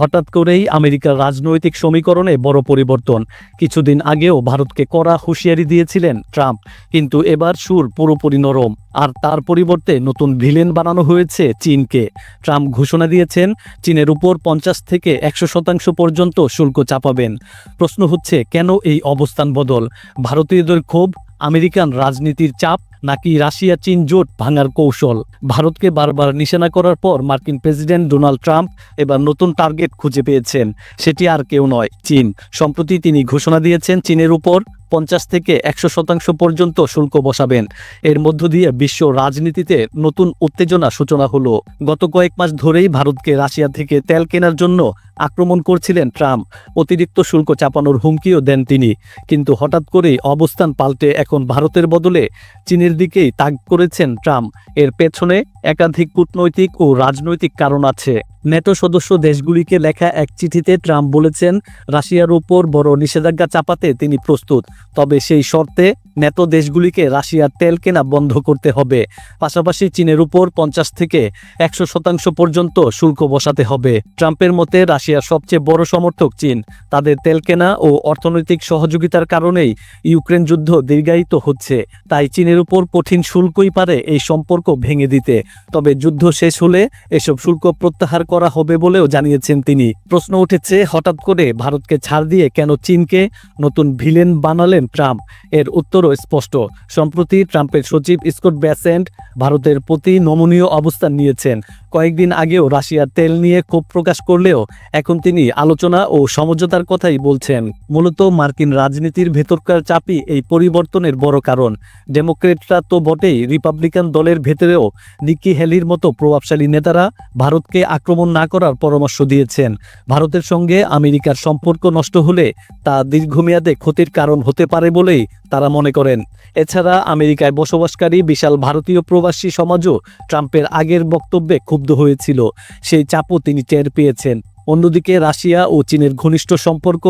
হঠাৎ করেই আমেরিকার রাজনৈতিক সমীকরণে বড় পরিবর্তন। কিছুদিন আগেও ভারতকে কড়া হুঁশিয়ারি দিয়েছিলেন ট্রাম্প, কিন্তু এবার সুর পুরোপুরি নরম। আর তার পরিবর্তে নতুন ভিলেন বানানো হয়েছে চীনকে। ট্রাম্প ঘোষণা দিয়েছেন, চীনের উপর পঞ্চাশ থেকে একশো শতাংশ পর্যন্ত শুল্ক চাপাবেন। প্রশ্ন হচ্ছে, কেন এই অবস্থান বদল? ভারতীয়দের ক্ষোভ, আমেরিকান রাজনীতির চাপ নাকি রাশিয়া, চীন জোট ভাঙার কৌশল? ভারতকে বারবার নিশানা করার পর মার্কিন প্রেসিডেন্ট ডোনাল্ড ট্রাম্প এবার নতুন টার্গেট খুঁজে পেয়েছেন। সেটি আর কেউ নয়, চীন। সম্প্রতি তিনি ঘোষণা দিয়েছেন চীনের উপর পঞ্চাশ থেকে একশো শতাংশ পর্যন্ত শুল্ক বসাবেন। এর মধ্য দিয়ে বিশ্ব রাজনীতিতে নতুন উত্তেজনা সূচনা হলো। গত কয়েক মাস ধরেই ভারতকে রাশিয়া থেকে তেল কেনার জন্য আক্রমণ করছিলেন ট্রাম্প। অতিরিক্ত শুল্ক চাপানোর হুমকিও দেন তিনি। কিন্তু হঠাৎ করেই অবস্থান পাল্টে এখন ভারতের বদলে চীনের দিকেই তাক করেছেন ট্রাম্প। এর পেছনে একাধিক কূটনৈতিক ও রাজনৈতিক কারণ আছে। নেটো সদস্য দেশগুলিকে লেখা এক চিঠিতে ট্রাম্প বলেছেন, রাশিয়ার উপর বড় নিষেধাজ্ঞা চাপাতে তিনি প্রস্তুত। তবে সেই শর্তে নেটো দেশগুলিকে রাশিয়ার তেল কেনা বন্ধ করতে হবে। পাশাপাশি চীনের উপর পঞ্চাশ থেকে একশো শতাংশ পর্যন্ত শুল্ক বসাতে হবে। ট্রাম্পের মতে রাশিয়ার সবচেয়ে বড় সমর্থক চীন। তাদের তেল কেনা ও অর্থনৈতিক সহযোগিতার কারণেই ইউক্রেন যুদ্ধ দীর্ঘায়িত হচ্ছে। তাই চীনের উপর কঠিন শুল্কই পারে এই সম্পর্ক ভেঙে দিতে। তবে যুদ্ধ শেষ হলে এসব শুল্ক প্রত্যাহার করা হবে বলেও জানিয়েছেন তিনি। প্রশ্ন উঠেছে, হঠাৎ করে ভারতকে ছাড় দিয়ে কেন চীনকে নতুন ভিলেন বানালেন ট্রাম্প? এর উত্তরও স্পষ্ট। সম্প্রতি ট্রাম্পের সচিব স্কট ব্যাসেন্ট ভারতের প্রতি নমনীয় অবস্থান নিয়েছেন। কয়েকদিন আগেও রাশিয়ার তেল নিয়ে ক্ষোভ প্রকাশ করলেও এখন তিনি আলোচনা ও সমঝোতার কথাই বলছেন। মূলত মার্কিন রাজনীতির ভেতরকার চাপই এই পরিবর্তনের বড় কারণ। ডেমোক্রেটরা তো বটেই রিপাবলিকান দলের ভেতরেও নিকি হ্যালির মতো প্রভাবশালী নেতারা ভারতকে আক্রমণ না করার পরামর্শ দিয়েছেন। ভারতের সঙ্গে আমেরিকার সম্পর্ক নষ্ট হলে তা দীর্ঘমেয়াদে ক্ষতির কারণ হতে পারে বলেই তারা মনে করেন। এছাড়া আমেরিকায় বসবাসকারী বিশাল ভারতীয় প্রবাসী সমাজও ট্রাম্পের আগের বক্তব্যে ক্ষুব্ধ হয়েছিল। সেই চাপও তিনি টের পেয়েছেন। অন্যদিকে রাশিয়া ও চীনের ঘনিষ্ঠ সম্পর্ক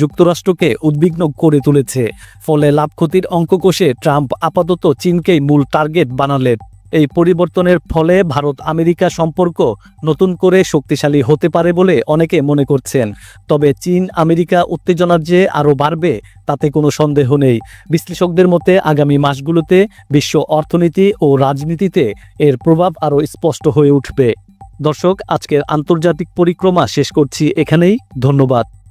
যুক্তরাষ্ট্রকে উদ্বিগ্ন করে তুলেছে, ফলে লাভ ক্ষতির অঙ্ক কষে ট্রাম্প আপাতত চীনকেই মূল টার্গেট বানালেন। এই পরিবর্তনের ফলে ভারত আমেরিকা সম্পর্ক নতুন করে শক্তিশালী হতে পারে বলে অনেকে মনে করছেন। তবে চীন আমেরিকা উত্তেজনার যে আরও বাড়বে তাতে কোনো সন্দেহ নেই। বিশ্লেষকদের মতে, আগামী মাসগুলোতে বিশ্ব অর্থনীতি ও রাজনীতিতে এর প্রভাব আরও স্পষ্ট হয়ে উঠবে। দর্শক আজকের আন্তর্জাতিক পরিক্রমা শেষ করছি এখানেই। ধন্যবাদ।